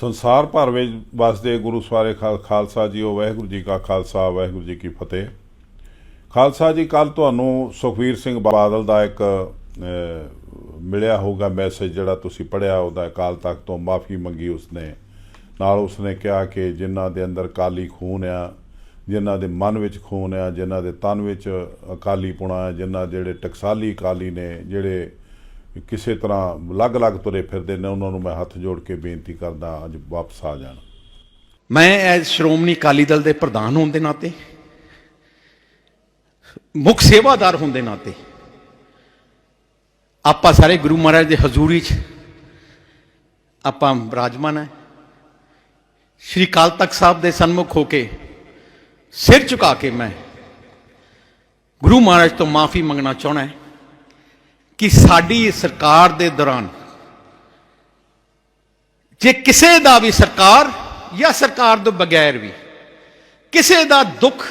ਸੰਸਾਰ ਭਰ ਵਿੱਚ ਵਸਦੇ ਗੁਰੂ ਸਵਾਰੇ ਖਾਲ- ਖਾਲਸਾ ਉਹ ਵਾਹਿਗੁਰੂ ਜੀ ਕਾ ਖਾਲਸਾ, ਵਾਹਿਗੁਰੂ ਜੀ ਕੀ ਫਤਿਹ। ਖਾਲਸਾ ਜੀ ਕੱਲ ਤੁਹਾਨੂੰ ਸੁਖਵੀਰ ਸਿੰਘ ਬਾਦਲ ਦਾ ਇੱਕ ਮਿਲਿਆ ਹੋਊਗਾ ਮੈਸੇਜ ਜਿਹੜਾ ਤੁਸੀਂ ਪੜਿਆ ਉਹਦਾ ਅਕਾਲ ਤਖਤ ਤੋਂ ਮਾਫੀ ਮੰਗੀ ਉਸਨੇ। ਨਾਲ ਉਸਨੇ ਕਿਹਾ ਕਿ ਜਿਨ੍ਹਾਂ ਦੇ ਅੰਦਰ ਕਾਲੀ ਖੂਨ ਆ, ਜਿਨ੍ਹਾਂ ਦੇ ਮਨ ਵਿੱਚ ਖੂਨ ਆ, ਜਿਨ੍ਹਾਂ ਦੇ ਤਨ ਵਿੱਚ ਅਕਾਲੀ ਪੁਣਾ ਹੈ ਜਿਨ੍ਹਾਂ ਜਿਹੜੇ ਟਕਸਾਲੀ ਅਕਾਲੀ ਨੇ, ਜਿਹੜੇ ਕਿਸੇ ਤਰ੍ਹਾਂ ਅਲੱਗ-ਅਲੱਗ ਤੁਰੇ ਫਿਰਦੇ ਨੇ, ਉਹਨਾਂ ਨੂੰ ਮੈਂ ਹੱਥ ਜੋੜ ਕੇ ਬੇਨਤੀ ਕਰਦਾ ਅੱਜ ਵਾਪਸ ਆ ਜਾਣ। ਮੈਂ ਐਜ਼ ਸ਼੍ਰੋਮਣੀ ਅਕਾਲੀ ਦਲ ਦੇ ਪ੍ਰਧਾਨ ਹੋਣ ਦੇ ਨਾਤੇ, ਮੁੱਖ ਸੇਵਾਦਾਰ ਹੋਣ ਦੇ ਨਾਤੇ, ਆਪਾਂ ਸਾਰੇ ਗੁਰੂ ਮਹਾਰਾਜ ਦੇ ਹਜ਼ੂਰੀ 'ਚ ਆਪਾਂ ਬਿਰਾਜਮਾਨ ਹੈ ਸ਼੍ਰੀ ਕਾਲ ਤਖਤ ਸਾਹਿਬ ਦੇ ਸਨਮੁਖ ਹੋ ਕੇ ਸਿਰ ਝੁਕਾ ਕੇ ਮੈਂ ਗੁਰੂ ਮਹਾਰਾਜ ਤੋਂ ਮਾਫੀ ਮੰਗਣਾ ਚਾਹਣਾ ਹੈ ਕਿ ਸਾਡੀ ਸਰਕਾਰ ਦੇ ਦੌਰਾਨ ਜੇ ਕਿਸੇ ਦਾ ਵੀ ਸਰਕਾਰ ਜਾਂ ਸਰਕਾਰ ਤੋਂ ਬਗੈਰ ਵੀ ਕਿਸੇ ਦਾ ਦੁੱਖ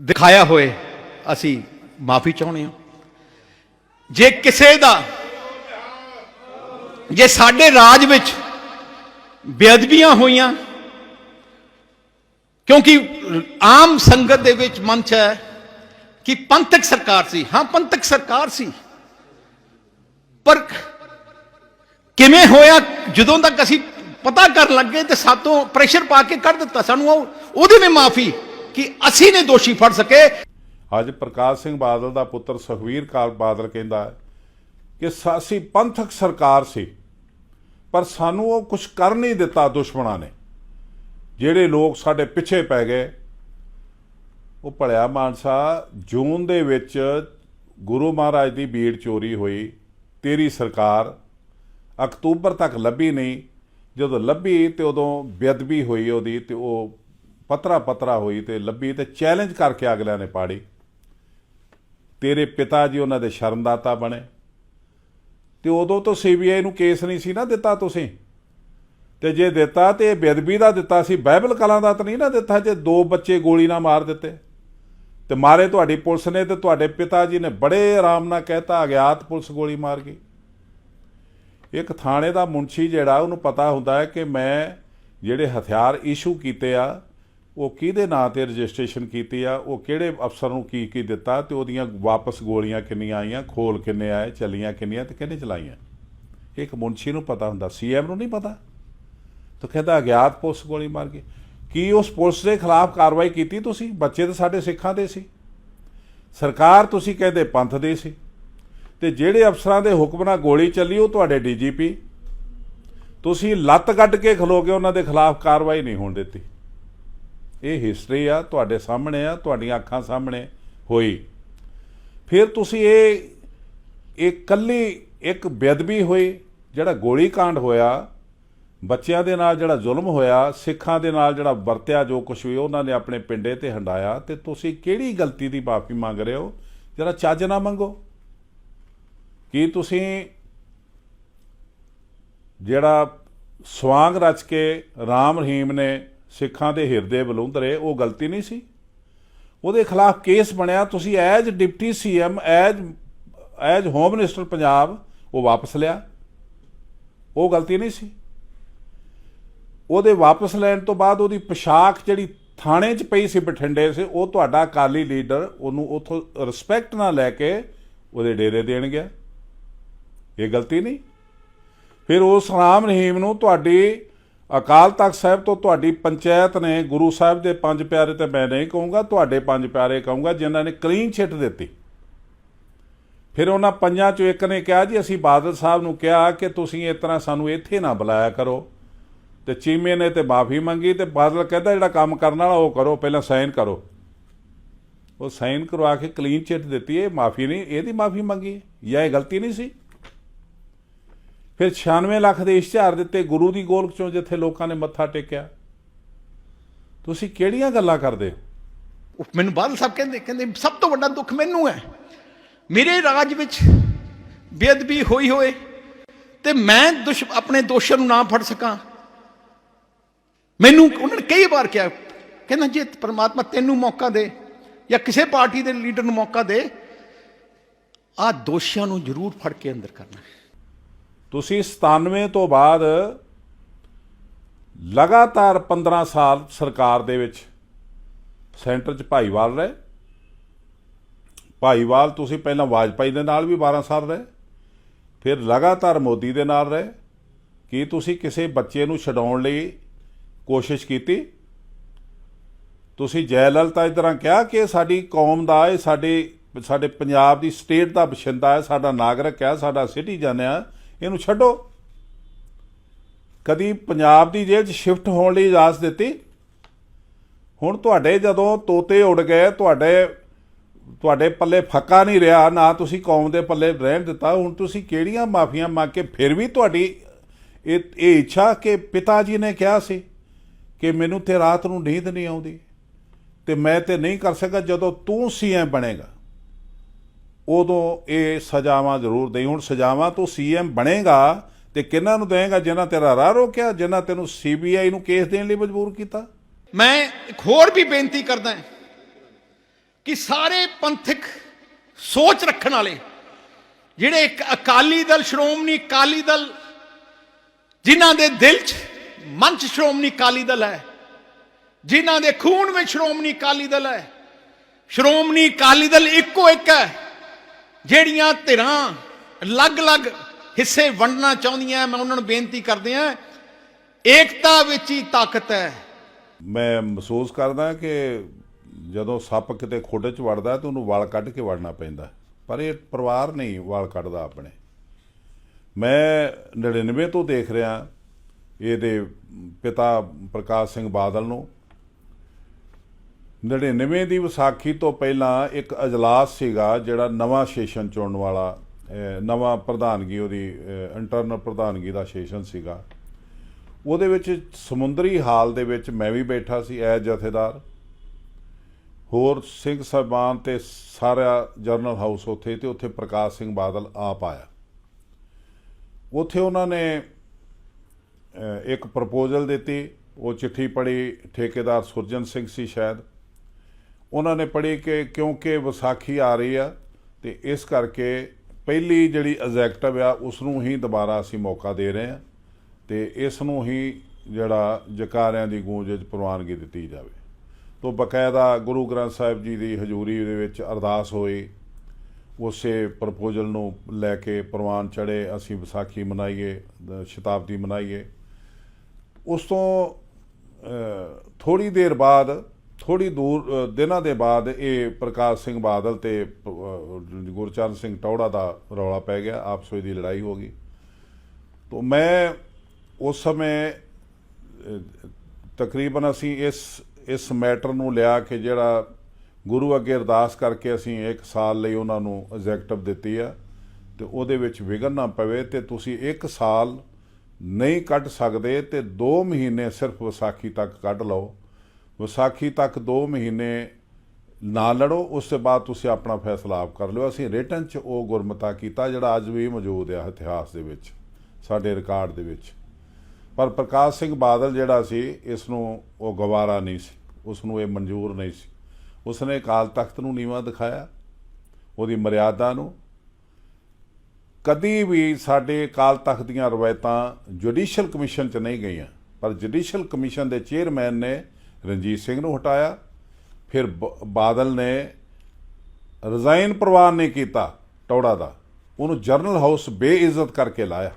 ਦਿਖਾਇਆ ਹੋਏ, ਅਸੀਂ ਮਾਫੀ ਚਾਹੁੰਦੇ ਹਾਂ। ਜੇ ਕਿਸੇ ਦਾ, ਜੇ ਸਾਡੇ ਰਾਜ ਵਿੱਚ ਬੇਅਦਬੀਆਂ ਹੋਈਆਂ, ਕਿਉਂਕਿ ਆਮ ਸੰਗਤ ਦੇ ਵਿੱਚ ਮੰਚ ਹੈ ਕਿ ਪੰਥਕ ਸਰਕਾਰ ਸੀ। ਹਾਂ, ਪੰਥਕ ਸਰਕਾਰ ਸੀ। ਪਰ ਕਿਵੇਂ ਹੋਇਆ, ਜਦੋਂ ਤੱਕ ਅਸੀਂ ਪਤਾ ਕਰਨ ਲੱਗੇ ਤੇ ਸਾਤੋਂ ਪ੍ਰੈਸ਼ਰ ਪਾ ਕੇ ਕੱਢ ਦਿੱਤਾ ਸਾਨੂੰ, ਉਹ ਉਹਦੀ ਵੀ ਮਾਫੀ ਕਿ ਅਸੀਂ ਨੇ ਦੋਸ਼ੀ ਫੜ ਸਕੇ। ਅੱਜ ਪ੍ਰਕਾਸ਼ ਸਿੰਘ ਬਾਦਲ ਦਾ ਪੁੱਤਰ ਸੁਖਵੀਰ ਕਾਲ ਬਾਦਲ ਕਹਿੰਦਾ ਕਿ ਸਾਸੀ ਪੰਥਕ ਸਰਕਾਰ ਸੀ, ਪਰ ਸਾਨੂੰ ਉਹ ਕੁਝ ਕਰ ਨਹੀਂ ਦਿੱਤਾ ਦੁਸ਼ਮਣਾਂ ਨੇ, ਜਿਹੜੇ ਲੋਕ ਸਾਡੇ ਪਿੱਛੇ ਪੈ ਗਏ। ਉਹ ਭਲਿਆ ਮਾਨਸਾ, ਜੂਨ ਦੇ ਵਿੱਚ ਗੁਰੂ ਮਹਾਰਾਜ ਦੀ ਬੀੜ ਚੋਰੀ ਹੋਈ, ਤੇਰੀ ਸਰਕਾਰ। ਅਕਤੂਬਰ ਤੱਕ ਲੱਭੀ ਨਹੀਂ। ਜਦੋਂ ਲੱਭੀ ਤੇ ਉਦੋਂ ਬੇਅਦਬੀ ਹੋਈ ਉਹਦੀ ਤੇ ਉਹ ਪਤਰਾ ਪਤਰਾ ਹੋਈ ਤੇ ਲੱਭੀ ਤੇ ਚੈਲੰਜ ਕਰਕੇ ਅਗਲਿਆਂ ਨੇ ਪਾੜੀ। ਤੇਰੇ ਪਿਤਾ ਜੀ ਉਹਨਾਂ ਦੇ ਸ਼ਰਮਦਾਤਾ ਬਣੇ। ਤੇ ਉਦੋਂ ਤੋਂ ਸੀਬੀਆਈ ਨੂੰ ਕੇਸ ਨਹੀਂ ਸੀ ਨਾ ਦਿੱਤਾ ਤੁਸੀਂ। ਤੇ ਜੇ ਦਿੱਤਾ ਤੇ ਇਹ ਬੇਅਦਬੀ ਦਾ ਦਿੱਤਾ ਸੀ ਬਾਈਬਲ ਕਲਾਂ ਦਾ ਤਾਂ ਨਹੀਂ ਨਾ ਦਿੱਤਾ, ਜੇ ਦੋ ਬੱਚੇ ਗੋਲੀ ਨਾਲ ਮਾਰ ਦਿੱਤੇ। ਤੇ ਮਾਰੇ ਤੁਹਾਡੀ ਪੁਲਿਸ ਨੇ ਤੇ ਤੁਹਾਡੇ ਪਿਤਾ ਜੀ ਨੇ ਬੜੇ ਆਰਾਮ ਨਾਲ ਕਹਿਤਾ, ਅਗਿਆਤ ਪੁਲਿਸ ਗੋਲੀ ਮਾਰ ਗਈ। ਇੱਕ ਥਾਣੇ ਦਾ ਮੁਨਸ਼ੀ ਜਿਹੜਾ, ਉਹਨੂੰ ਪਤਾ ਹੁੰਦਾ ਹੈ ਕਿ ਮੈਂ ਜਿਹੜੇ ਹਥਿਆਰ ਇਸ਼ੂ ਕੀਤੇ ਆ, ਉਹ ਕਿਹਦੇ ਨਾਂ ਤੇ ਰਜਿਸਟ੍ਰੇਸ਼ਨ ਕੀਤੀ ਆ, ਉਹ ਕਿਹੜੇ ਅਫਸਰ ਨੂੰ ਕੀ ਕੀ ਦਿੱਤਾ ਤੇ ਉਹਦੀਆਂ ਵਾਪਸ ਗੋਲੀਆਂ ਕਿੰਨੀਆਂ ਆਈਆਂ, ਖੋਲ ਕਿੰਨੇ ਆਏ, ਚੱਲੀਆਂ ਕਿੰਨੀਆਂ ਤੇ ਕਿਹਨੇ ਚਲਾਈਆਂ। ਇੱਕ ਮੁਨਸ਼ੀ ਨੂੰ ਪਤਾ ਹੁੰਦਾ ਸੀਐਮ ਨੂੰ ਨਹੀਂ ਪਤਾ। ਤਾਂ ਕਹਿੰਦਾ, ਅਗਿਆਤ ਪੁਲਿਸ ਗੋਲੀ ਮਾਰ ਗਈ। ਕੀ ਉਸ ਪੁਲਿਸ ਦੇ ਖਿਲਾਫ ਕਾਰਵਾਈ ਕੀਤੀ ਤੁਸੀਂ? ਬੱਚੇ ਤਾਂ ਸਾਡੇ ਸਿੱਖਾਂ ਦੇ ਸੀ। ਸਰਕਾਰ ਤੁਸੀਂ ਕਹਿੰਦੇ ਪੰਥ ਦੇ ਸੀ। ਤੇ ਜਿਹੜੇ ਅਫਸਰਾਂ ਦੇ ਹੁਕਮ ਨਾਲ ਗੋਲੀ ਚੱਲੀ ਉਹ ਤੁਹਾਡੇ ਡੀਜੀਪੀ। ਤੁਸੀਂ ਲੱਤ ਕੱਢ ਕੇ ਖਲੋਗੇ ਉਹਨਾਂ ਦੇ ਖਿਲਾਫ ਕਾਰਵਾਈ ਨਹੀਂ ਹੋਣ ਦਿੱਤੀ। ਇਹ ਹਿਸਟਰੀ ਆ, ਤੁਹਾਡੇ ਸਾਹਮਣੇ ਆ, ਤੁਹਾਡੀਆਂ ਅੱਖਾਂ ਸਾਹਮਣੇ ਹੋਈ। ਫਿਰ ਤੁਸੀਂ ਇਹ ਇਹ ਕੱਲੀ ਇੱਕ ਬੇਅਦਬੀ ਹੋਈ, ਜਿਹੜਾ ਗੋਲੀ ਕਾਂਡ ਹੋਇਆ ਬੱਚਿਆਂ ਦੇ ਨਾਲ ਜਿਹੜਾ ਜ਼ੁਲਮ ਹੋਇਆ, ਸਿੱਖਾਂ ਦੇ ਨਾਲ ਜਿਹੜਾ ਵਰਤਿਆ ਜੋ ਕੁਝ ਵੀ, ਉਹਨਾਂ ਨੇ ਆਪਣੇ ਪਿੰਡੇ ਤੇ ਹੰਡਾਇਆ। ਤੇ ਤੁਸੀਂ ਕਿਹੜੀ ਗਲਤੀ ਦੀ ਮਾਫੀ ਮੰਗ ਰਹੇ ਹੋ? ਜਰਾ ਚੱਜ ਨਾ ਮੰਗੋ। ਕੀ ਤੁਸੀਂ ਜਿਹੜਾ ਸਵਾਂਗ ਰਚ ਕੇ ਰਾਮ ਰਹੀਮ ਨੇ ਸਿੱਖਾਂ ਦੇ ਹਿਰਦੇ ਬਲੁੰਦਰੇ ਉਹ ਗਲਤੀ ਨਹੀਂ ਸੀ? ਉਹਦੇ ਖਿਲਾਫ ਕੇਸ ਬਣਿਆ, ਤੁਸੀਂ as deputy CM as as home minister Punjab, ਉਹ ਵਾਪਸ ਲਿਆ। ਉਹ ਗਲਤੀ ਨਹੀਂ ਸੀ? ਉਹਦੇ ਵਾਪਸ ਲੈਣ ਤੋਂ ਬਾਅਦ ਉਹਦੀ ਪੋਸ਼ਾਕ ਜਿਹੜੀ ਥਾਣੇ 'ਚ ਪਈ ਸੀ ਬਠਿੰਡੇ ਸੇ, ਉਹ ਤੁਹਾਡਾ ਅਕਾਲੀ ਲੀਡਰ ਉਹਨੂੰ ਉਥੋਂ ਰਿਸਪੈਕਟ ਨਾਲ ਲੈ ਕੇ ਉਹਦੇ ਡੇਰੇ ਦੇਣ ਗਿਆ। ਇਹ ਗਲਤੀ ਨਹੀਂ। ਫਿਰ ਉਸ ਰਾਮ ਰਹੀਮ ਨੂੰ ਤੁਹਾਡੀ ਅਕਾਲ ਤਖਤ ਸਾਹਿਬ ਤੋਂ ਤੁਹਾਡੀ ਪੰਚਾਇਤ ਨੇ, ਗੁਰੂ ਸਾਹਿਬ ਦੇ ਪੰਜ ਪਿਆਰੇ ਤੇ ਮੈਂ ਨਹੀਂ ਕਹੂੰਗਾ, ਤੁਹਾਡੇ ਪੰਜ ਪਿਆਰੇ ਕਹੂੰਗਾ, ਜਿਨ੍ਹਾਂ ਨੇ ਕਲੀਨ ਛਿੱਟ ਦਿੱਤੀ। ਫਿਰ ਉਹਨਾਂ ਪੰਜਾਂ ਚੋਂ ਇੱਕ ਨੇ ਕਿਹਾ ਜੀ, ਅਸੀਂ ਬਾਦਲ ਸਾਹਿਬ ਨੂੰ ਕਿਹਾ ਕਿ ਤੁਸੀਂ ਇਸ ਤਰ੍ਹਾਂ ਸਾਨੂੰ ਇੱਥੇ ਨਾ ਬੁਲਾਇਆ ਕਰੋ। ਤੇ ਚੀਮੇ ਨੇ ਤੇ ਮਾਫੀ ਮੰਗੀ ਤੇ ਬਾਦਲ ਕਹਿੰਦਾ ਜਿਹੜਾ ਕੰਮ ਕਰਨ ਵਾਲਾ ਉਹ ਕਰੋ, ਪਹਿਲਾਂ ਸਾਈਨ ਕਰੋ। ਉਹ ਸਾਈਨ ਕਰਵਾ ਕੇ ਕਲੀਨ ਚਿੱਟ ਦਿੱਤੀ ਇਹ ਮਾਫੀ ਨਹੀਂ, ਇਹਦੀ ਮਾਫੀ ਮੰਗੀ ਜਾਂ ਇਹ ਗਲਤੀ ਨਹੀਂ ਸੀ? ਫਿਰ 96 ਲੱਖ ਦੇ ਇਸ਼ਤਿਹਾਰ ਦਿੱਤੇ ਗੁਰੂ ਦੀ ਗੋਲਕ ਚੋਂ, ਜਿੱਥੇ ਲੋਕਾਂ ਨੇ ਮੱਥਾ ਟੇਕਿਆ। ਤੁਸੀਂ ਕਿਹੜੀਆਂ ਗੱਲਾਂ ਕਰਦੇ ਉਹ ਮੈਨੂੰ ਬਾਦਲ ਸਾਹਿਬ ਕਹਿੰਦੇ ਕਹਿੰਦੇ, ਸਭ ਤੋਂ ਵੱਡਾ ਦੁੱਖ ਮੈਨੂੰ ਹੈ। ਮੇਰੇ ਰਾਜ ਵਿੱਚ ਬੇਅਦਬੀ ਹੋਈ ਹੋਏ ਤੇ ਮੈਂ ਦੁਸ਼, ਆਪਣੇ ਦੋਸ਼ਾਂ ਨੂੰ ਨਾ ਫੜ ਸਕਾਂ। ਮੈਨੂੰ ਉਹਨਾਂ ਨੇ ਕਈ ਵਾਰ ਕਿਹਾ, ਕਹਿੰਦਾ ਜੇ ਪ੍ਰਮਾਤਮਾ ਤੈਨੂੰ ਮੌਕਾ ਦੇ ਜਾਂ ਕਿਸੇ ਪਾਰਟੀ ਦੇ ਲੀਡਰ ਨੂੰ ਮੌਕਾ ਦੇ, ਆ ਦੋਸ਼ੀਆਂ ਨੂੰ ਜ਼ਰੂਰ ਫੜ ਕੇ ਅੰਦਰ ਕਰਨਾ। ਤੁਸੀਂ 97 ਤੋਂ ਬਾਅਦ ਲਗਾਤਾਰ 15 ਸਾਲ ਸਰਕਾਰ ਦੇ ਵਿੱਚ ਸੈਂਟਰ 'ਚ ਭਾਈਵਾਲ ਰਹੇ। ਭਾਈਵਾਲ ਤੁਸੀਂ ਪਹਿਲਾਂ ਵਾਜਪਾਈ ਦੇ ਨਾਲ ਵੀ 12 ਸਾਲ ਰਹੇ, ਫਿਰ ਲਗਾਤਾਰ ਮੋਦੀ ਦੇ ਨਾਲ ਰਹੇ। ਕੀ ਤੁਸੀਂ ਕਿਸੇ ਬੱਚੇ ਨੂੰ ਛਡਾਉਣ ਲਈ ਕੋਸ਼ਿਸ਼ ਕੀਤੀ। ਤੁਸੀਂ ਜੈਲਲਤਾ ਇਸ ਤਰ੍ਹਾਂ ਕਿਹਾ ਕਿ ਇਹ ਸਾਡੀ ਕੌਮ ਦਾ ਇਹ ਸਾਡੇ ਸਾਡੇ ਪੰਜਾਬ ਦੀ ਸਟੇਟ ਦਾ ਬਸ਼ਿੰਦਾ ਹੈ, ਸਾਡਾ ਨਾਗਰਿਕ ਹੈ, ਸਾਡਾ ਸਿਟੀਜ਼ਨ ਹੈ, ਇਹਨੂੰ ਛੱਡੋ। ਕਦੀ ਪੰਜਾਬ ਦੀ ਜੇਲ੍ਹ 'ਚ ਸ਼ਿਫਟ ਹੋਣ ਲਈ ਇਜਾਜ਼ਤ ਦਿੱਤੀ? ਹੁਣ ਤੁਹਾਡੇ ਜਦੋਂ ਤੋਤੇ ਉੱਡ ਗਏ, ਤੁਹਾਡੇ ਤੁਹਾਡੇ ਪੱਲੇ ਫੱਕਾ ਨਹੀਂ ਰਿਹਾ, ਨਾ ਤੁਸੀਂ ਕੌਮ ਦੇ ਪੱਲੇ ਰਹਿਣ ਦਿੱਤਾ, ਹੁਣ ਤੁਸੀਂ ਕਿਹੜੀਆਂ ਮਾਫੀਆਂ ਮੰਗ ਕੇ ਫਿਰ ਵੀ ਤੁਹਾਡੀ ਇਹ ਇਹ ਇੱਛਾ ਕਿ ਪਿਤਾ ਜੀ ਨੇ ਕਿਹਾ ਸੀ? ਕਿ ਮੈਨੂੰ ਤੇ ਰਾਤ ਨੂੰ ਨੀਂਦ ਨਹੀਂ ਆਉਂਦੀ ਤੇ ਮੈਂ ਤੇ ਨਹੀਂ ਕਰ ਸਕਦਾ ਜਦੋਂ ਤੂੰ ਸੀਐਮ ਬਣੇਗਾ। ਉਦੋਂ ਇਹ ਸਜ਼ਾਵਾਂ ਜ਼ਰੂਰ ਦੇਈ। ਹੁਣ ਸਜ਼ਾਵਾਂ ਤੂੰ ਸੀਐਮ ਬਣੇਗਾ ਤੇ ਕਿਹਨਾਂ ਨੂੰ ਦੇਏਗਾ ਜਿਨ੍ਹਾਂ ਤੇਰਾ ਰਾਹ ਰੋਕਿਆ, ਜਿਨ੍ਹਾਂ ਤੈਨੂੰ ਸੀਬੀਆਈ ਨੂੰ ਕੇਸ ਦੇਣ ਲਈ ਮਜਬੂਰ ਕੀਤਾ? ਮੈਂ ਇੱਕ ਹੋਰ ਵੀ ਬੇਨਤੀ ਕਰਦਾ ਹਾਂ ਕਿ ਸਾਰੇ ਪੰਥਕ ਸੋਚ ਰੱਖਣ ਵਾਲੇ, ਜਿਹੜੇ ਅਕਾਲੀ ਦਲ, ਸ਼੍ਰੋਮਣੀ ਅਕਾਲੀ ਦਲ, ਜਿਨ੍ਹਾਂ ਦੇ ਦਿਲ 'ਚ ਮੰਚ ਸ਼੍ਰੋਮਣੀ ਅਕਾਲੀ ਦਲ ਹੈ। ਜਿਨ੍ਹਾਂ ਦੇ ਖੂਨ ਵਿੱਚ ਸ਼੍ਰੋਮਣੀ ਅਕਾਲੀ ਦਲ ਹੈ। ਸ਼੍ਰੋਮਣੀ ਅਕਾਲੀ ਦਲ ਇੱਕੋ ਇੱਕ ਹੈ, ਜਿਹੜੀਆਂ ਧਿਰਾਂ ਅਲੱਗ-ਅਲੱਗ ਹਿੱਸੇ ਵੰਡਣਾ ਚਾਹੁੰਦੀਆਂ ਮੈਂ ਉਹਨਾਂ ਨੂੰ ਬੇਨਤੀ ਕਰਦੇ ਹਾਂ, ਏਕਤਾ ਵਿੱਚ ਹੀ ਤਾਕਤ ਹੈ। ਮੈਂ ਮਹਿਸੂਸ ਕਰਦਾ ਕਿ ਜਦੋਂ ਸੱਪ ਕਿਤੇ ਖੋਡੇ 'ਚ ਵੜਦਾ ਤੇ ਉਹਨੂੰ ਵਾਲ ਕੱਢ ਕੇ ਵੜਨਾ ਪੈਂਦਾ ਪਰ ਇਹ ਪਰਿਵਾਰ ਨਹੀਂ ਵਾਲ ਕੱਢਦਾ ਆਪਣੇ। ਮੈਂ 99 ਤੋਂ ਦੇਖ ਰਿਹਾ ਇਹਦੇ ਪਿਤਾ ਪ੍ਰਕਾਸ਼ ਸਿੰਘ ਬਾਦਲ ਨੂੰ। 99 ਦੀ ਵਿਸਾਖੀ ਤੋਂ ਪਹਿਲਾਂ ਇੱਕ ਅਜਲਾਸ ਸੀਗਾ, ਜਿਹੜਾ ਨਵਾਂ ਸੈਸ਼ਨ ਚੁਣਨ ਵਾਲਾ ਨਵਾਂ ਪ੍ਰਧਾਨਗੀ ਉਹਦੀ ਇੰਟਰਨਲ ਪ੍ਰਧਾਨਗੀ ਦਾ ਸੈਸ਼ਨ ਸੀਗਾ। ਉਹਦੇ ਵਿੱਚ ਸਮੁੰਦਰੀ ਹਾਲ ਦੇ ਵਿੱਚ ਮੈਂ ਵੀ ਬੈਠਾ ਸੀ, ਐ ਜਥੇਦਾਰ। ਹੋਰ ਸਿੰਘ ਸਾਹਿਬਾਨ ਤੇ ਸਾਰਾ ਜਰਨਲ ਹਾਊਸ ਉੱਥੇ ਤੇ ਉੱਥੇ ਪ੍ਰਕਾਸ਼ ਸਿੰਘ ਬਾਦਲ ਆਪ ਆਇਆ। ਉੱਥੇ ਉਹਨਾਂ ਨੇ ਇੱਕ ਪ੍ਰਪੋਜ਼ਲ ਦਿੱਤੀ, ਉਹ ਚਿੱਠੀ ਪੜੀ ਠੇਕੇਦਾਰ ਸੁਰਜਨ ਸਿੰਘ ਸੀ ਸ਼ਾਇਦ। ਉਹਨਾਂ ਨੇ ਪੜੀ ਕਿ ਕਿਉਂਕਿ ਵਿਸਾਖੀ ਆ ਰਹੀ ਆ, ਤੇ ਇਸ ਕਰਕੇ ਪਹਿਲੀ ਜਿਹੜੀ ਐਗਜ਼ੈਕਟਿਵ ਆ ਉਸ ਨੂੰ ਹੀ ਦੁਬਾਰਾ ਅਸੀਂ ਮੌਕਾ ਦੇ ਰਹੇ ਆ ਤੇ ਇਸ ਨੂੰ ਹੀ ਜਿਹੜਾ ਜਕਾਰਿਆਂ ਦੀ ਗੂੰਜ ਵਿੱਚ ਪ੍ਰਵਾਨਗੀ ਦਿੱਤੀ ਜਾਵੇ। ਤੋਂ ਬਕਾਇਦਾ ਗੁਰੂ ਗ੍ਰੰਥ ਸਾਹਿਬ ਜੀ ਦੀ ਹਜ਼ੂਰੀ ਦੇ ਵਿੱਚ ਅਰਦਾਸ ਹੋਈ, ਉਸੇ ਪ੍ਰਪੋਜ਼ਲ ਨੂੰ ਲੈ ਕੇ ਪ੍ਰਵਾਨ ਚੜੇ ਅਸੀਂ ਵਿਸਾਖੀ ਮਨਾਈਏ, ਸ਼ਤਾਬਦੀ ਮਨਾਈਏ। ਉਸ ਤੋਂ ਥੋੜੀ ਦੇਰ ਬਾਅਦ ਥੋੜੀ ਦੂਰ ਦਿਨਾਂ ਦੇ ਬਾਅਦ ਇਹ ਪ੍ਰਕਾਸ਼ ਸਿੰਘ ਬਾਦਲ ਤੇ ਗੁਰਚਰਨ ਸਿੰਘ ਟੌੜਾ ਦਾ ਰੌਲਾ ਪੈ ਗਿਆ, ਆਪਸ ਵਿੱਚ ਦੀ ਲੜਾਈ ਹੋ ਗਈ। ਤੋਂ ਮੈਂ ਉਸ ਸਮੇਂ ਤਕਰੀਬਨ ਅਸੀਂ ਇਸ ਇਸ ਮੈਟਰ ਨੂੰ ਲਿਆ ਕਿ ਜਿਹੜਾ ਗੁਰੂ ਅੱਗੇ ਅਰਦਾਸ ਕਰਕੇ ਅਸੀਂ ਇੱਕ ਸਾਲ ਲਈ ਉਹਨਾਂ ਨੂੰ ਐਗਜ਼ੈਕਟਿਵ ਦਿੱਤੀ ਆ, ਤੇ ਉਹਦੇ ਵਿੱਚ ਵਿਘਨ ਨਾ ਪਵੇ ਤੇ ਤੁਸੀਂ ਇੱਕ ਸਾਲ ਨਹੀਂ ਕੱਢ ਸਕਦੇ ਤੇ 2 ਮਹੀਨੇ ਸਿਰਫ ਵਿਸਾਖੀ ਤੱਕ ਕੱਢ ਲਓ। ਵਿਸਾਖੀ ਤੱਕ 2 ਮਹੀਨੇ ਨਾ ਲੜੋ, ਉਸ ਤੋਂ ਬਾਅਦ ਤੁਸੀਂ ਆਪਣਾ ਫੈਸਲਾ ਆਪ ਕਰ ਲਿਓ। ਅਸੀਂ ਰਿਟਨ ਚ ਉਹ ਗੁਰਮਤਾ ਕੀਤਾ ਜਿਹੜਾ ਅੱਜ ਵੀ ਮੌਜੂਦ ਹੈ ਇਤਿਹਾਸ ਦੇ ਵਿੱਚ, ਸਾਡੇ ਰਿਕਾਰਡ ਦੇ ਵਿੱਚ। ਪਰ ਪ੍ਰਕਾਸ਼ ਸਿੰਘ ਬਾਦਲ ਜਿਹੜਾ ਸੀ, ਇਸ ਨੂੰ ਉਹ ਗਵਾਰਾ ਨਹੀਂ ਸੀ, ਉਸ ਨੂੰ ਇਹ ਮਨਜ਼ੂਰ ਨਹੀਂ ਸੀ। ਉਸਨੇ ਅਕਾਲ ਤਖਤ ਨੂੰ ਨੀਵਾ ਦਿਖਾਇਆ, ਉਹਦੀ ਮਰਿਆਦਾ ਨੂੰ ਕਦੀ ਵੀ ਸਾਡੇ ਅਕਾਲ ਤਖਤ ਦੀਆਂ ਰਵਾਇਤਾਂ ਜੁਡੀਸ਼ੀਅਲ ਕਮਿਸ਼ਨ 'ਚ ਨਹੀਂ ਗਈਆਂ। ਪਰ ਜੁਡੀਸ਼ੀਅਲ ਕਮਿਸ਼ਨ ਦੇ ਚੇਅਰਮੈਨ ਨੇ ਰਣਜੀਤ ਸਿੰਘ ਨੂੰ ਹਟਾਇਆ। ਫਿਰ ਬਾਦਲ ਨੇ ਰਿਜ਼ਾਈਨ ਪ੍ਰਵਾਨ ਨੇ ਕੀਤਾ ਟੌੜਾ ਦਾ। ਉਹਨੂੰ ਜਰਨਲ ਹਾਊਸ ਬੇਇੱਜ਼ਤ ਕਰਕੇ ਲਾਇਆ।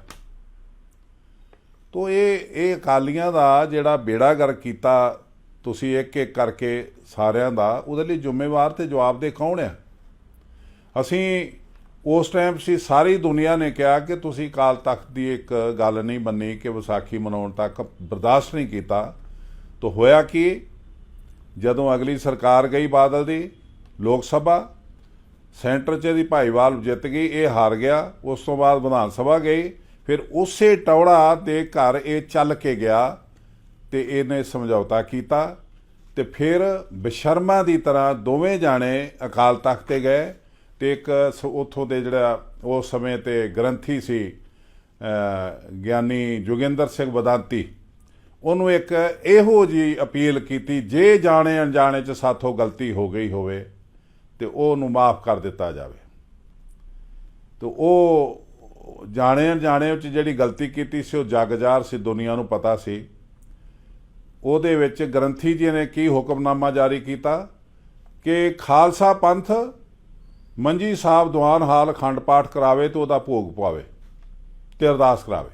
ਤੋ ਇਹ ਇਹ ਅਕਾਲੀਆਂ ਦਾ ਜਿਹੜਾ ਬੇੜਾ ਗਰ ਕੀਤਾ ਤੁਸੀਂ ਇੱਕ ਇੱਕ ਕਰਕੇ ਸਾਰਿਆਂ ਦਾ, ਉਹਦੇ ਲਈ ਜ਼ਿੰਮੇਵਾਰ ਤੇ ਜਵਾਬਦੇਹ ਕੌਣ ਆ? ਅਸੀਂ ਉਸ ਟਾਈਮ ਸੀ, ਸਾਰੀ ਦੁਨੀਆ ਨੇ ਕਿਹਾ ਕਿ ਤੁਸੀਂ ਕਾਲ ਤਖਤ ਦੀ ਇੱਕ ਗੱਲ ਨਹੀਂ ਮੰਨੀ ਕਿ ਵਿਸਾਖੀ ਮਨਾਉਣ ਤੱਕ ਬਰਦਾਸ਼ਤ ਨਹੀਂ ਕੀਤਾ। ਤਾਂ ਹੋਇਆ ਕੀ? ਜਦੋਂ ਅਗਲੀ ਸਰਕਾਰ ਗਈ ਬਾਦਲ ਦੀ ਲੋਕ ਸਭਾ, ਸੈਂਟਰ 'ਚ ਇਹਦੀ ਭਾਈਵਾਲ ਜਿੱਤ ਗਈ, ਇਹ ਹਾਰ ਗਿਆ। ਉਸ ਤੋਂ ਬਾਅਦ ਵਿਧਾਨ ਸਭਾ ਗਈ। ਫਿਰ ਉਸੇ ਟੌੜਾ ਦੇ ਘਰ ਇਹ ਚੱਲ ਕੇ ਗਿਆ ਤੇ ਇਹਨੇ ਸਮਝੌਤਾ ਕੀਤਾ ਤੇ ਫਿਰ ਬਸ਼ਰਮਾ ਦੀ ਤਰ੍ਹਾਂ ਦੋਵੇਂ ਜਾਣੇ ਅਕਾਲ ਤਖਤ ਤੇ ਗਏ। ਤੇ ਇੱਕ ਸ- ਉੱਥੋਂ ਦੇ ਜਿਹੜਾ ਉਸ ਸਮੇਂ ਤੇ ਗ੍ਰੰਥੀ ਸੀ ਗਿਆਨੀ ਜੋਗਿੰਦਰ ਸਿੰਘ ਬਦਾਂਤੀ ਉਹਨੂੰ ਇੱਕ ਇਹੋ ਜੀ ਅਪੀਲ ਕੀਤੀ, ਜੇ ਜਾਣੇ ਅਣਜਾਣੇ ਚ ਸਾਥੋਂ ਗਲਤੀ ਹੋ ਗਈ ਹੋਵੇ, ਤੇ ਉਹਨੂੰ ਮਾਫ ਕਰ ਦਿੱਤਾ ਜਾਵੇ। ਤੇ ਉਹ ਜਾਣੇ ਅਣਜਾਣੇ ਵਿੱਚ ਜਿਹੜੀ ਗਲਤੀ ਕੀਤੀ ਸੀ, ਉਹ ਜਗਜਾਰ ਸੀ, ਦੁਨੀਆ ਨੂੰ ਪਤਾ ਸੀ। ਉਹਦੇ ਵਿੱਚ ਗ੍ਰੰਥੀ ਜੀ ਨੇ ਕੀ ਹੁਕਮਨਾਮਾ ਜਾਰੀ ਕੀਤਾ? ਕਿ ਖਾਲਸਾ ਪੰਥ ਮੰਜੀ ਸਾਹਿਬ ਦੁਆਨ ਹਾਲ ਖੰਡ ਪਾਠ ਕਰਾਵੇ ਤੇ ਉਹਦਾ ਭੋਗ ਪਾਵੇ ਤੇ ਅਰਦਾਸ ਕਰਾਵੇ।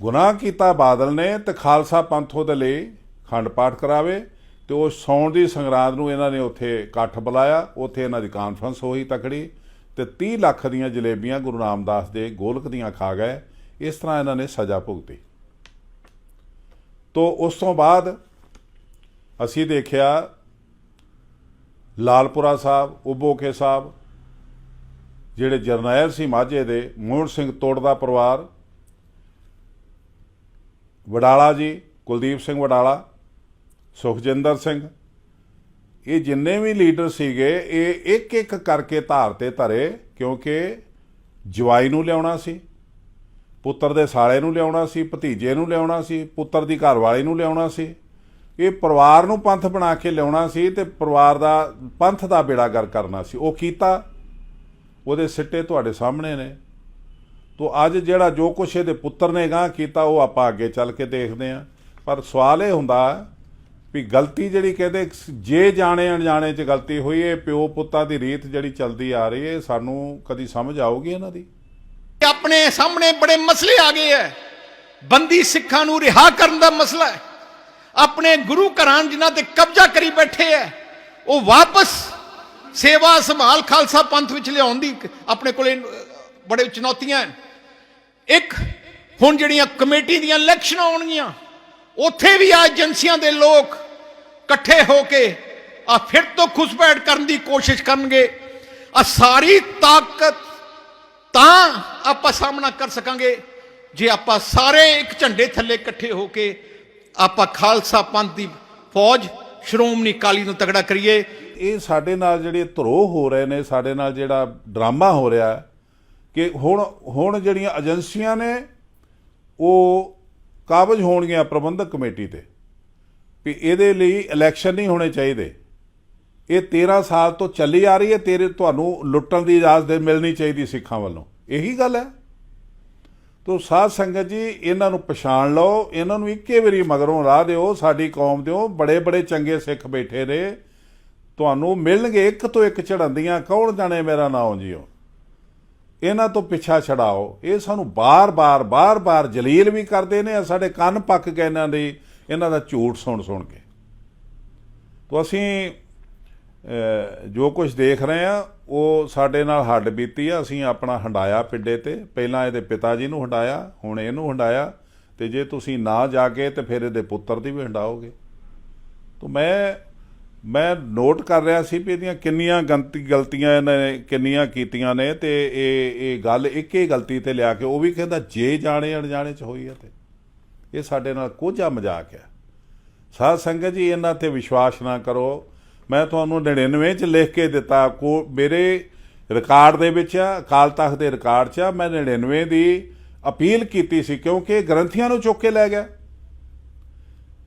ਗੁਨਾਹ ਕੀਤਾ ਬਾਦਲ ਨੇ ਤੇ ਖਾਲਸਾ ਪੰਥ ਉਹਦੇ ਲਈ ਖੰਡ ਪਾਠ ਕਰਾਵੇ ਤੇ ਉਹ ਸੌਣ ਦੀ ਸੰਗਰਾਂਦ ਨੂੰ ਇਹਨਾਂ ਨੇ ਉੱਥੇ ਇਕੱਠ ਬੁਲਾਇਆ, ਉੱਥੇ ਇਹਨਾਂ ਦੀ ਕਾਨਫਰੰਸ ਹੋਈ ਤਕੜੀ ਤੇ 30 ਲੱਖ ਦੀਆਂ ਜਲੇਬੀਆਂ ਗੁਰੂ ਰਾਮਦਾਸ ਦੇ ਗੋਲਕ ਦੀਆਂ ਖਾ ਗਏ। ਇਸ ਤਰ੍ਹਾਂ ਇਹਨਾਂ ਨੇ ਸਜ਼ਾ ਭੁਗਤੀ। ਤੋਂ ਉਸ ਤੋਂ ਬਾਅਦ ਅਸੀਂ ਦੇਖਿਆ ਲਾਲਪੁਰਾ ਸਾਹਿਬ, ਉਬੋਕੇ ਸਾਹਿਬ, ਜਿਹੜੇ ਜਰਨੈਲ ਸੀ ਮਾਝੇ ਦੇ, ਮੋਹਨ ਸਿੰਘ ਤੋੜ ਦਾ ਪਰਿਵਾਰ, ਵਡਾਲਾ ਜੀ, ਕੁਲਦੀਪ ਸਿੰਘ ਵਡਾਲਾ, ਸੁਖਜਿੰਦਰ ਸਿੰਘ, ਇਹ ਜਿੰਨੇ ਵੀ ਲੀਡਰ ਸੀਗੇ, ਇਹ ਇੱਕ ਇੱਕ ਕਰਕੇ ਧਾਰ ਤੇ ਧਰੇ, ਕਿਉਂਕਿ ਜਵਾਈ ਨੂੰ ਲਿਆਉਣਾ ਸੀ, ਪੁੱਤਰ ਦੇ ਸਾਲੇ ਨੂੰ ਲਿਆਉਣਾ ਸੀ, ਭਤੀਜੇ ਨੂੰ ਲਿਆਉਣਾ ਸੀ, ਪੁੱਤਰ ਦੀ ਘਰਵਾਲੀ ਨੂੰ ਲਿਆਉਣਾ ਸੀ। ਇਹ ਪਰਿਵਾਰ ਨੂੰ ਪੰਥ ਬਣਾ ਕੇ ਲਿਆਉਣਾ ਸੀ ਤੇ ਪਰਿਵਾਰ ਦਾ, ਪੰਥ ਦਾ ਬੇੜਾ ਗਰ ਕਰਨਾ ਸੀ। ਉਹ ਕੀਤਾ। ਉਹਦੇ ਸਿੱਟੇ ਤੁਹਾਡੇ ਸਾਹਮਣੇ ਨੇ। ਤੋ ਅੱਜ ਜਿਹੜਾ ਜੋ ਕੁਛ ਇਹਦੇ ਪੁੱਤਰ ਨੇ ਗਾਂ ਕੀਤਾ, ਉਹ ਆਪਾਂ ਅੱਗੇ ਚੱਲ ਕੇ ਦੇਖਦੇ ਆਂ। ਪਰ ਸਵਾਲ ਇਹ ਹੁੰਦਾ ਵੀ ਗਲਤੀ ਜਿਹੜੀ ਕਹਿੰਦੇ, ਜੇ ਜਾਣੇ ਅਣਜਾਣੇ 'ਚ ਗਲਤੀ ਹੋਈ, ਇਹ ਪਿਓ ਪੁੱਤਾਂ ਦੀ ਰੀਤ ਜਿਹੜੀ ਚੱਲਦੀ ਆ ਰਹੀ ਹੈ ਸਾਨੂੰ ਕਦੀ ਸਮਝ ਆਊਗੀ ਇਹਨਾਂ ਦੀ? ਆਪਣੇ ਸਾਹਮਣੇ ਬੜੇ ਮਸਲੇ ਆ ਗਏ ਐ ਬੰਦੀ ਸਿੱਖਾਂ ਨੂੰ ਰਿਹਾ ਕਰਨ ਦਾ ਮਸਲਾ ਹੈ। ਆਪਣੇ ਗੁਰੂ ਘਰਾਂ ਜਿਨ੍ਹਾਂ ਤੇ ਕਬਜ਼ਾ ਕਰੀ ਬੈਠੇ ਐ, ਉਹ ਵਾਪਸ ਸੇਵਾ ਸੰਭਾਲ ਖਾਲਸਾ ਪੰਥ ਵਿੱਚ ਲਿਆਉਣ ਦੀ ਆਪਣੇ ਕੋਲੇ ਬੜੇ ਚੁਣੌਤੀਆਂ ਹਨ ਇੱਕ, ਹੁਣ ਜਿਹੜੀਆਂ ਕਮੇਟੀ ਦੀਆਂ ਇਲੈਕਸ਼ਨਾਂ ਆਉਣਗੀਆਂ, ਉੱਥੇ ਵੀ ਆ ਏਜੰਸੀਆਂ ਦੇ ਲੋਕ ਇਕੱਠੇ ਹੋ ਕੇ ਆ ਫਿਰ ਤੋਂ ਖੁਸਪੈਠ ਕਰਨ ਦੀ ਕੋਸ਼ਿਸ਼ ਕਰਨਗੇ। ਆ ਸਾਰੀ ਤਾਕਤ ਤਾਂ ਆਪਾਂ ਸਾਹਮਣਾ ਕਰ ਸਕਾਂਗੇ, ਜੇ ਆਪਾਂ ਸਾਰੇ ਇੱਕ ਝੰਡੇ ਥੱਲੇ ਇਕੱਠੇ ਹੋ ਕੇ ਆਪਾਂ ਖਾਲਸਾ ਪੰਥ ਦੀ ਫੌਜ ਸ਼੍ਰੋਮਣੀ ਅਕਾਲੀ ਨੂੰ ਤਗੜਾ ਕਰੀਏ। ਇਹ ਸਾਡੇ ਨਾਲ ਜਿਹੜੇ ਧਰੋਹ ਹੋ ਰਹੇ ਨੇ, ਸਾਡੇ ਨਾਲ ਜਿਹੜਾ ਡਰਾਮਾ ਹੋ ਰਿਹਾ ਕਿ ਹੁਣ ਹੁਣ ਜਿਹੜੀਆਂ ਏਜੰਸੀਆਂ ਨੇ, ਉਹ ਕਾਬਜ ਹੋਣਗੀਆਂ ਪ੍ਰਬੰਧਕ ਕਮੇਟੀ ਤੇ ਵੀ ਇਹਦੇ ਲਈ ਇਲੈਕਸ਼ਨ ਨਹੀਂ ਹੋਣੇ ਚਾਹੀਦੇ। ਇਹ 13 ਸਾਲ ਤੋਂ ਚੱਲੀ ਆ ਰਹੀ ਹੈ, ਤੇਰੇ, ਤੁਹਾਨੂੰ ਲੁੱਟਣ ਦੀ ਇਜਾਜ਼ਤ ਦੇ ਮਿਲਣੀ ਚਾਹੀਦੀ ਸਿੱਖਾਂ ਵੱਲੋਂ। ਇਹੀ ਗੱਲ ਹੈ। ਤੋ ਸਾਧ ਸੰਗਤ ਜੀ, ਇਹਨਾਂ ਨੂੰ ਪਛਾਣ ਲਓ, ਇਹਨਾਂ ਨੂੰ ਇੱਕੇ ਵਾਰੀ ਮਗਰੋਂ ਰਾਹ ਦਿਓ, ਸਾਡੀ ਕੌਮ ਦਿਓ ਬੜੇ ਬੜੇ ਚੰਗੇ ਸਿੱਖ ਬੈਠੇ ਨੇ। ਤੁਹਾਨੂੰ ਮਿਲਣਗੇ ਇੱਕ ਤੋਂ ਇੱਕ ਚੜੰਦੀਆਂ ਕੌਣ ਜਾਣੇ ਮੇਰਾ ਨਾਮ ਜੀਓ? ਇਹਨਾਂ ਤੋਂ ਪਿੱਛਾ ਛਡਾਓ। ਇਹ ਸਾਨੂੰ ਬਾਰ-ਬਾਰ ਬਾਰ-ਬਾਰ ਜਲੀਲ ਵੀ ਕਰਦੇ ਨੇ ਸਾਡੇ ਕੰਨ ਪੱਕ ਗਏ ਇਹਨਾਂ ਦੀ, ਇਹਨਾਂ ਦਾ ਝੂਠ ਸੁਣ ਸੁਣ ਕੇ। ਤੋ ਅਸੀਂ ਜੋ ਕੁਝ ਦੇਖ ਰਹੇ ਆ ਉਹ ਸਾਡੇ ਨਾਲ ਹੱਡ ਬੀਤੀ ਆ, ਅਸੀਂ ਆਪਣਾ ਹੰਡਾਇਆ ਪਿੱਡੇ ਤੇ। ਪਹਿਲਾਂ ਇਹਦੇ ਪਿਤਾ ਜੀ ਨੂੰ ਹੰਡਾਇਆ, ਹੁਣ ਇਹਨੂੰ ਹੰਡਾਇਆ। ਤੇ ਜੇ ਤੁਸੀਂ ਨਾ ਜਾਗੇ ਤੇ ਫਿਰ ਇਹਦੇ ਪੁੱਤਰ ਦੀ ਵੀ ਹੰਡਾਓਗੇ। ਤੋ ਮੈਂ ਮੈਂ ਨੋਟ ਕਰ ਰਿਹਾ ਸੀ ਵੀ ਇਹਦੀਆਂ ਕਿੰਨੀਆਂ ਗਲਤੀ ਗਲਤੀਆਂ ਇਹਨਾਂ ਨੇ ਕਿੰਨੀਆਂ ਕੀਤੀਆਂ ਨੇ ਤੇ ਇਹ ਇਹ ਗੱਲ ਇੱਕ ਹੀ ਗਲਤੀ ਤੇ ਲਿਆ ਕੇ ਉਹ ਵੀ ਕਹਿੰਦਾ ਜੇ ਜਾਣੇ ਅਣਜਾਣੇ ਚ ਹੋਈ ਹੈ ਤੇ। ਇਹ ਸਾਡੇ ਨਾਲ ਕੋਝਾ ਮਜ਼ਾਕ ਹੈ ਸਾਧ ਸੰਗਤ ਜੀ, ਇਹਨਾਂ ਤੇ ਵਿਸ਼ਵਾਸ ਨਾ ਕਰੋ। ਮੈਂ ਤੁਹਾਨੂੰ 99 ਚ ਲਿਖ ਕੇ ਦਿੱਤਾ, ਕੋ ਮੇਰੇ ਰਿਕਾਰਡ ਦੇ ਵਿੱਚ ਆ, ਅਕਾਲ ਤਖਤ ਦੇ ਰਿਕਾਰਡ 'ਚ ਆ, ਮੈਂ 99 ਦੀ ਅਪੀਲ ਕੀਤੀ ਸੀ ਕਿਉਂਕਿ ਇਹ ਗ੍ਰੰਥੀਆਂ ਨੂੰ ਚੁੱਕ ਕੇ ਲੈ ਗਿਆ।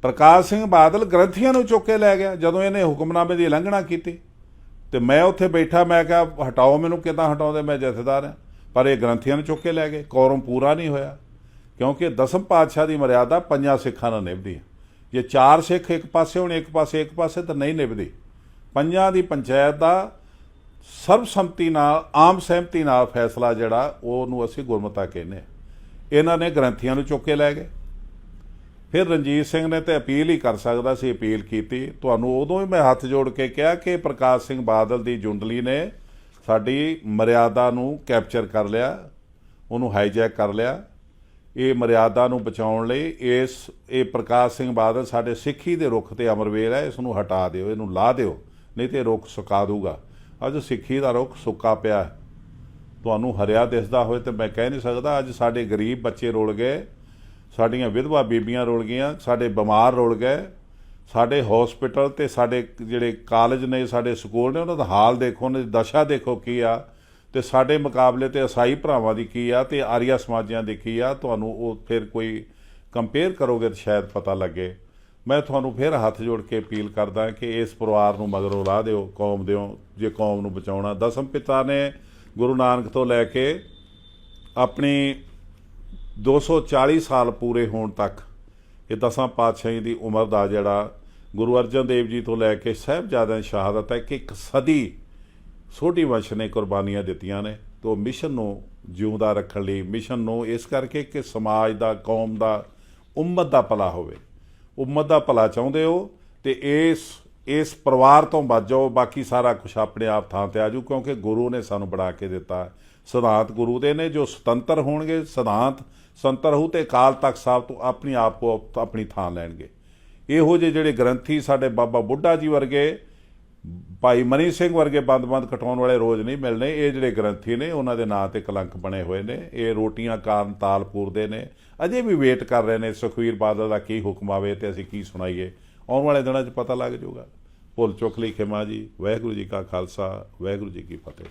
ਪ੍ਰਕਾਸ਼ ਸਿੰਘ ਬਾਦਲ ਗ੍ਰੰਥੀਆਂ ਨੂੰ ਚੁੱਕ ਕੇ ਲੈ ਗਿਆ, ਜਦੋਂ ਇਹਨੇ ਹੁਕਮਨਾਮੇ ਦੀ ਉਲੰਘਣਾ ਕੀਤੀ। ਤੇ ਮੈਂ ਉੱਥੇ ਬੈਠਾ, ਮੈਂ ਕਿਹਾ, ਹਟਾਓ ਮੈਨੂੰ, ਕਿਦਾਂ ਹਟਾਉਂਦੇ, ਮੈਂ ਜਥੇਦਾਰ ਹਾਂ। ਪਰ ਇਹ ਗ੍ਰੰਥੀਆਂ ਨੂੰ ਚੁੱਕ ਕੇ ਲੈ ਗਏ ਕੌਰਮ ਪੂਰਾ ਨਹੀਂ ਹੋਇਆ। ਕਿਉਂਕਿ ਦਸਮ ਪਾਤਸ਼ਾਹ ਦੀ ਮਰਿਆਦਾ ਪੰਜਾਂ ਸਿੱਖਾਂ ਨਾਲ ਨਿਭਦੀ ਹੈ। ਜੇ ਚਾਰ ਸਿੱਖ ਇੱਕ ਪਾਸੇ ਹੋਣ, ਇੱਕ ਪਾਸੇ ਇੱਕ ਪਾਸੇ ਤਾਂ ਨਹੀਂ ਨਿਭਦੀ। ਪੰਜਾਂ ਦੀ ਪੰਚਾਇਤ ਦਾ ਸਰਬਸੰਮਤੀ ਨਾਲ, ਆਮ ਸਹਿਮਤੀ ਨਾਲ ਫੈਸਲਾ ਜਿਹੜਾ, ਉਹਨੂੰ ਅਸੀਂ ਗੁਰਮਤਾ ਕਹਿੰਦੇ ਹਾਂ। ਇਹਨਾਂ ਨੇ ਗ੍ਰੰਥੀਆਂ ਨੂੰ ਚੁੱਕ ਕੇ ਲੈ ਗਏ। ਫਿਰ ਰਣਜੀਤ ਸਿੰਘ ਨੇ ਤੇ ਅਪੀਲ ਹੀ ਕਰ ਸਕਦਾ ਸੀ, ਅਪੀਲ ਕੀਤੀ। ਤੁਹਾਨੂੰ ਉਦੋਂ ਹੀ ਮੈਂ ਹੱਥ ਜੋੜ ਕੇ ਕਿਹਾ ਕਿ ਪ੍ਰਕਾਸ਼ ਸਿੰਘ ਬਾਦਲ ਦੀ ਜੁੰਡਲੀ ਨੇ ਸਾਡੀ ਮਰਿਆਦਾ ਨੂੰ ਕੈਪਚਰ ਕਰ ਲਿਆ, ਉਹਨੂੰ ਹਾਈਜੈਕ ਕਰ ਲਿਆ। ਇਹ ਮਰਿਆਦਾ ਨੂੰ ਬਚਾਉਣ ਲਈ ਇਸ, ਇਹ ਪ੍ਰਕਾਸ਼ ਸਿੰਘ ਬਾਦਲ ਸਾਡੇ ਸਿੱਖੀ ਦੇ ਰੁੱਖ ਤੇ ਅਮਰਵੇਲ ਹੈ, ਇਸ ਨੂੰ ਹਟਾ ਦਿਓ, ਇਹਨੂੰ ਲਾ ਦਿਓ। ਨਹੀਂ ਤੇ ਰੁੱਖ ਸੁਕਾ ਦੂਗਾ। ਅੱਜ ਸਿੱਖੀ ਦਾ ਰੁੱਖ ਸੁੱਕਾ ਪਿਆ ਤੁਹਾਨੂੰ ਹਰਿਆ ਦਿਸਦਾ ਹੋਵੇ ਤੇ ਮੈਂ ਕਹਿ ਨਹੀਂ ਸਕਦਾ, ਅੱਜ ਸਾਡੇ ਗਰੀਬ ਬੱਚੇ ਰੁਲ ਗਏ, ਸਾਡੀਆਂ ਵਿਧਵਾ ਬੀਬੀਆਂ ਰੁਲ ਗਈਆਂ, ਸਾਡੇ ਬਿਮਾਰ ਰੁਲ ਗਏ, ਸਾਡੇ ਹਸਪੀਟਲ ਤੇ ਸਾਡੇ ਜਿਹੜੇ ਕਾਲਜ ਨੇ, ਸਾਡੇ ਸਕੂਲ ਨੇ, ਉਹਨਾਂ ਦਾ ਹਾਲ ਦੇਖੋ, ਉਹਨਾਂ ਦੀ ਦਸ਼ਾ ਦੇਖੋ ਕੀ ਆ, ਤੇ ਸਾਡੇ ਮੁਕਾਬਲੇ ਤੇ ਈਸਾਈ ਭਰਾਵਾਂ ਦੀ ਕੀ ਆ, ਤੇ ਆਰੀਆ ਸਮਾਜਾਂ ਦੀ ਕੀ ਆ, ਤੁਹਾਨੂੰ ਉਹ ਫਿਰ ਕੋਈ ਕੰਪੇਅਰ ਕਰੋਗੇ ਤਾਂ ਸ਼ਾਇਦ ਪਤਾ ਲੱਗੇ। ਮੈਂ ਤੁਹਾਨੂੰ ਫਿਰ ਹੱਥ ਜੋੜ ਕੇ ਅਪੀਲ ਕਰਦਾ ਕਿ ਇਸ ਪਰਿਵਾਰ ਨੂੰ ਮਗਰੋਂ ਲਾ ਦਿਓ, ਕੌਮ ਦਿਓ, ਜੇ ਕੌਮ ਨੂੰ ਬਚਾਉਣਾ। ਦਸਮ ਪਿਤਾ ਨੇ ਗੁਰੂ ਨਾਨਕ ਤੋਂ ਲੈ ਕੇ ਆਪਣੀ 240 ਸਾਲ ਪੂਰੇ ਹੋਣ ਤੱਕ ਇਹ ਦਸਾਂ ਪਾਤਸ਼ਾਹੀ ਦੀ ਉਮਰ ਦਾ ਜਿਹੜਾ ਗੁਰੂ ਅਰਜਨ ਦੇਵ ਜੀ ਤੋਂ ਲੈ ਕੇ ਸਾਹਿਬਜ਼ਾਦਿਆਂ ਸ਼ਹਾਦਤ ਹੈ ਕਿ ਇੱਕ ਸਦੀ ਛੋਟੀ ਵੰਸ਼ ਨੇ ਕੁਰਬਾਨੀਆਂ ਦਿੱਤੀਆਂ ਨੇ ਤੋਂ ਮਿਸ਼ਨ ਨੂੰ ਜਿਉਂਦਾ ਰੱਖਣ ਲਈ, ਮਿਸ਼ਨ ਨੂੰ ਇਸ ਕਰਕੇ ਕਿ ਸਮਾਜ ਦਾ, ਕੌਮ ਦਾ, ਉਮਤ ਦਾ ਭਲਾ ਹੋਵੇ। ਉਮਤ ਦਾ ਭਲਾ ਚਾਹੁੰਦੇ ਹੋ ਤੇ ਇਸ ਇਸ ਪਰਿਵਾਰ ਤੋਂ ਬਚ ਜਾਓ, ਬਾਕੀ ਸਾਰਾ ਕੁਝ ਆਪਣੇ ਆਪ ਥਾਂ ਤੇ ਆ ਆਜੂ ਕਿਉਂਕਿ ਗੁਰੂ ਨੇ ਸਾਨੂੰ ਬਣਾ ਕੇ ਦਿੱਤਾ ਸਿਧਾਂਤ ਗੁਰੂ ਦੇ ਨੇ, ਜੋ ਸੁਤੰਤਰ ਹੋਣਗੇ, ਸਿਧਾਂਤ ਸੰਤਰ ਹੋ ਤੇ ਕਾਲ ਤੱਕ ਸਾਹਿਬ ਤੋਂ ਆਪਣੀ ਆਪ ਕੋ ਆਪਣੀ ਥਾਂ ਲੈਣਗੇ। ਇਹੋ ਜਿਹੇ ਜਿਹੜੇ ਗ੍ਰੰਥੀ ਸਾਡੇ ਬਾਬਾ ਬੁੱਢਾ ਜੀ ਵਰਗੇ ਭਾਈ ਮਨੀ ਸਿੰਘ ਵਰਗੇ ਬੰਦ-ਬੰਦ ਕਟਾਉਣ ਵਾਲੇ ਰੋਜ਼ ਨਹੀਂ ਮਿਲਣੇ। ਇਹ ਜਿਹੜੇ ਗ੍ਰੰਥੀ ਨੇ, ਉਹਨਾਂ ਦੇ ਨਾਂ ਤੇ ਕਲੰਕ ਬਣੇ ਹੋਏ ਨੇ। ਇਹ ਰੋਟੀਆਂ ਕਾਰਨ ਤਾਲਪੁਰ ਦੇ ਨੇ। ਅਜੇ ਵੀ ਵੇਟ ਕਰ ਰਹੇ ਨੇ ਸੁਖਵੀਰ ਬਾਦਲ ਦਾ ਕੀ ਹੁਕਮ ਆਵੇ ਤੇ ਅਸੀਂ ਕੀ ਸੁਣਾਈਏ। ਆਉਣ ਵਾਲੇ ਦਿਨਾਂ 'ਚ ਪਤਾ ਲੱਗ ਜਾਊਗਾ। ਭੁੱਲ ਚੁੱਕ ਲਈ ਖਿਮਾ ਜੀ, ਵਾਹਿਗੁਰੂ ਜੀ ਕਾ ਖਾਲਸਾ, ਵਾਹਿਗੁਰੂ ਜੀ ਕੀ ਫਤਿਹ।